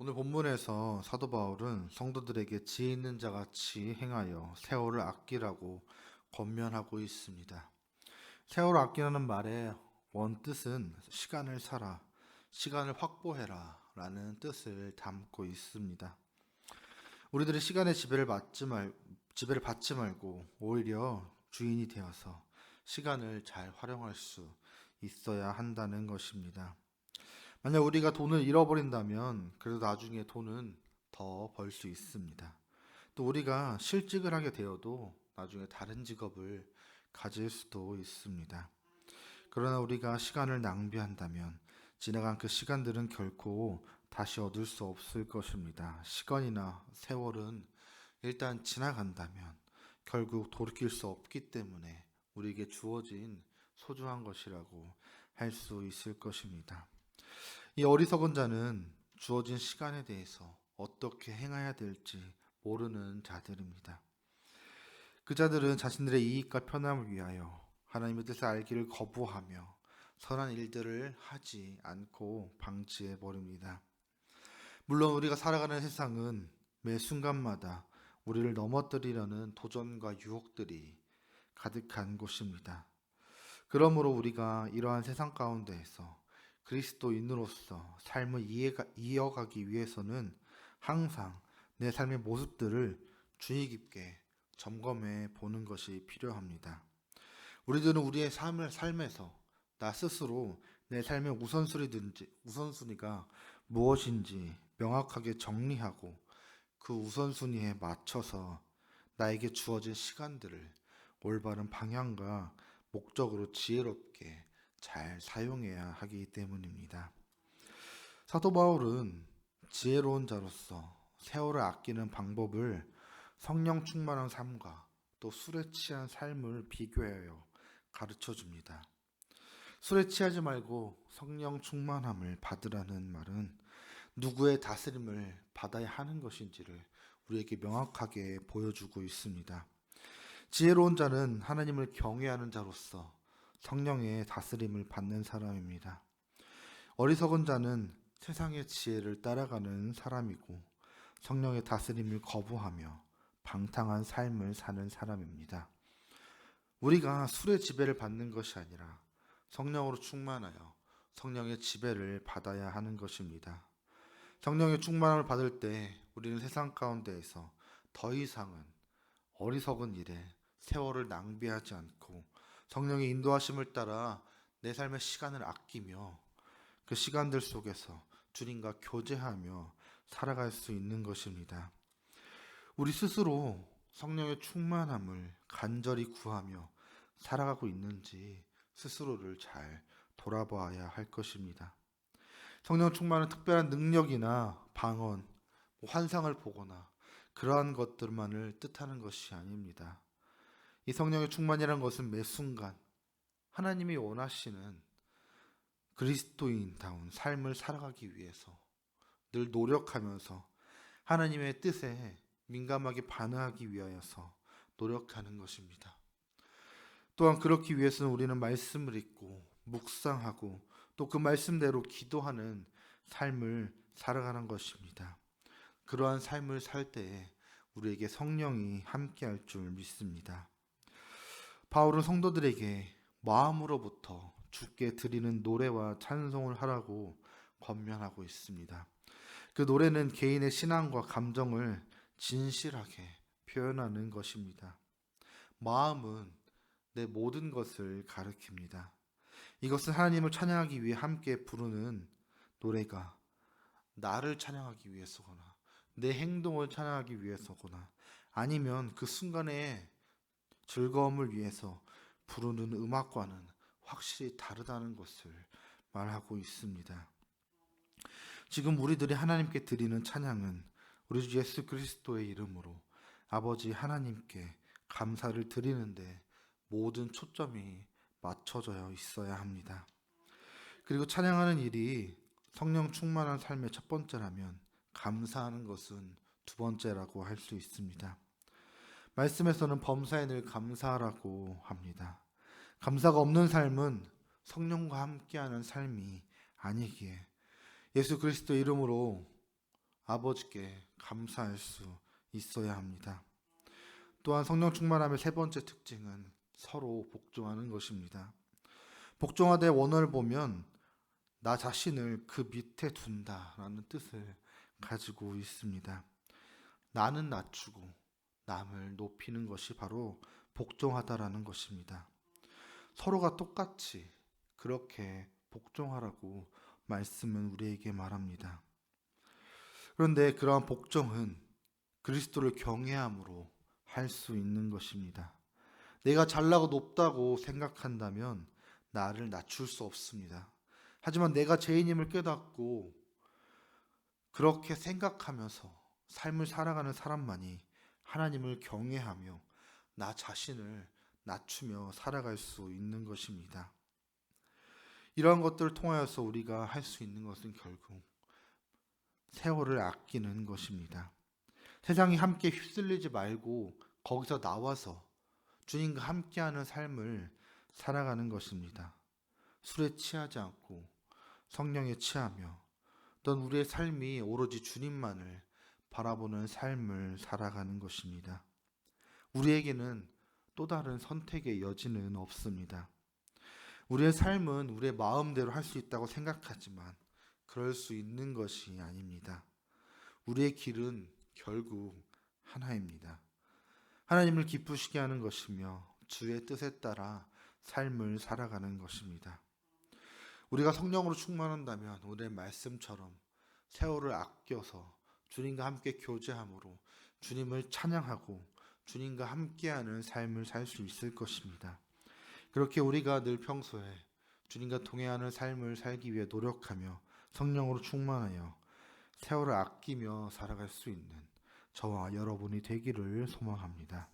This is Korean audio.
오늘 본문에서 사도 바울은 성도들에게 지혜 있는 자 같이 행하여 세월을 아끼라고 권면하고 있습니다. 세월을 아끼라는 말의 원 뜻은 시간을 살아, 시간을 확보해라 라는 뜻을 담고 있습니다. 우리들이 시간의 지배를 받지 말, 지배를 받지 말고 오히려 주인이 되어서 시간을 잘 활용할 수 있어야 한다는 것입니다. 만약 우리가 돈을 잃어버린다면 그래도 나중에 돈은 더 벌 수 있습니다. 또 우리가 실직을 하게 되어도 나중에 다른 직업을 가질 수도 있습니다. 그러나 우리가 시간을 낭비한다면 지나간 그 시간들은 결코 다시 얻을 수 없을 것입니다. 시간이나 세월은 일단 지나간다면 결국 돌이킬 수 없기 때문에 우리에게 주어진 소중한 것이라고 할 수 있을 것입니다. 이 어리석은 자는 주어진 시간에 대해서 어떻게 행해야 될지 모르는 자들입니다. 그 자들은 자신들의 이익과 편함을 위하여 하나님의 뜻을 알기를 거부하며 선한 일들을 하지 않고 방치해 버립니다. 물론 우리가 살아가는 세상은 매 순간마다 우리를 넘어뜨리려는 도전과 유혹들이 가득한 곳입니다. 그러므로 우리가 이러한 세상 가운데에서 그리스도인으로서 삶을 이해가, 이어가기 위해서는 항상 내 삶의 모습들을 주의 깊게 점검해 보는 것이 필요합니다. 우리들은 우리의 삶을 삶에서 나 스스로 내 삶의 우선순위든지 우선순위가 무엇인지 명확하게 정리하고 그 우선순위에 맞춰서 나에게 주어진 시간들을 올바른 방향과 목적으로 지혜롭게 잘 사용해야 하기 때문입니다. 사도 바울은 지혜로운 자로서 세월을 아끼는 방법을 성령 충만한 삶과 또 술에 취한 삶을 비교하여 가르쳐 줍니다. 술에 취하지 말고 성령 충만함을 받으라는 말은 누구의 다스림을 받아야 하는 것인지를 우리에게 명확하게 보여주고 있습니다. 지혜로운 자는 하나님을 경외하는 자로서 성령의 다스림을 받는 사람입니다. 어리석은 자는 세상의 지혜를 따라가는 사람이고 성령의 다스림을 거부하며 방탕한 삶을 사는 사람입니다. 우리가 술의 지배를 받는 것이 아니라 성령으로 충만하여 성령의 지배를 받아야 하는 것입니다. 성령의 충만함을 받을 때 우리는 세상 가운데에서 더 이상은 어리석은 일에 세월을 낭비하지 않고 성령의 인도하심을 따라 내 삶의 시간을 아끼며 그 시간들 속에서 주님과 교제하며 살아갈 수 있는 것입니다. 우리 스스로 성령의 충만함을 간절히 구하며 살아가고 있는지 스스로를 잘 돌아봐야 할 것입니다. 성령 충만은 특별한 능력이나 방언, 뭐 환상을 보거나 그러한 것들만을 뜻하는 것이 아닙니다. 이 성령의 충만이라는 것은 매 순간 하나님이 원하시는 그리스도인다운 삶을 살아가기 위해서 늘 노력하면서 하나님의 뜻에 민감하게 반응하기 위하여서 노력하는 것입니다. 또한 그렇기 위해서는 우리는 말씀을 읽고 묵상하고 또 그 말씀대로 기도하는 삶을 살아가는 것입니다. 그러한 삶을 살 때에 우리에게 성령이 함께할 줄 믿습니다. 바울은 성도들에게 마음으로부터 주께 드리는 노래와 찬송을 하라고 권면하고 있습니다. 그 노래는 개인의 신앙과 감정을 진실하게 표현하는 것입니다. 마음은 내 모든 것을 가리킵니다. 이것은 하나님을 찬양하기 위해 함께 부르는 노래가 나를 찬양하기 위해서거나 내 행동을 찬양하기 위해서거나 아니면 그 순간에 즐거움을 위해서 부르는 음악과는 확실히 다르다는 것을 말하고 있습니다. 지금 우리들이 하나님께 드리는 찬양은 우리 주 예수 그리스도의 이름으로 아버지 하나님께 감사를 드리는데 모든 초점이 맞춰져 있어야 합니다. 그리고 찬양하는 일이 성령 충만한 삶의 첫 번째라면 감사하는 것은 두 번째라고 할 수 있습니다. 말씀에서는 범사에 늘 감사하라고 합니다. 감사가 없는 삶은 성령과 함께하는 삶이 아니기에 예수 그리스도 이름으로 아버지께 감사할 수 있어야 합니다. 또한 성령 충만함의 세 번째 특징은 서로 복종하는 것입니다. 복종하되 원어를 보면 나 자신을 그 밑에 둔다라는 뜻을 가지고 있습니다. 나는 낮추고 남을 높이는 것이 바로 복종하다라는 것입니다. 서로가 똑같이 그렇게 복종하라고 말씀은 우리에게 말합니다. 그런데 그러한 복종은 그리스도를 경외함으로 할 수 있는 것입니다. 내가 잘나고 높다고 생각한다면 나를 낮출 수 없습니다. 하지만 내가 죄인임을 깨닫고 그렇게 생각하면서 삶을 살아가는 사람만이 하나님을 경외하며 나 자신을 낮추며 살아갈 수 있는 것입니다. 이러한 것들을 통하여서 우리가 할 수 있는 것은 결국 세월을 아끼는 것입니다. 세상이 함께 휩쓸리지 말고 거기서 나와서 주님과 함께하는 삶을 살아가는 것입니다. 술에 취하지 않고 성령에 취하며 또 우리의 삶이 오로지 주님만을 바라보는 삶을 살아가는 것입니다. 우리에게는 또 다른 선택의 여지는 없습니다. 우리의 삶은 우리의 마음대로 할 수 있다고 생각하지만 그럴 수 있는 것이 아닙니다. 우리의 길은 결국 하나입니다. 하나님을 기쁘시게 하는 것이며 주의 뜻에 따라 삶을 살아가는 것입니다. 우리가 성령으로 충만한다면 오늘 말씀처럼 세월을 아껴서 주님과 함께 교제함으로 주님을 찬양하고 주님과 함께하는 삶을 살 수 있을 것입니다. 그렇게 우리가 늘 평소에 주님과 동행하는 삶을 살기 위해 노력하며 성령으로 충만하여 세월을 아끼며 살아갈 수 있는 저와 여러분이 되기를 소망합니다.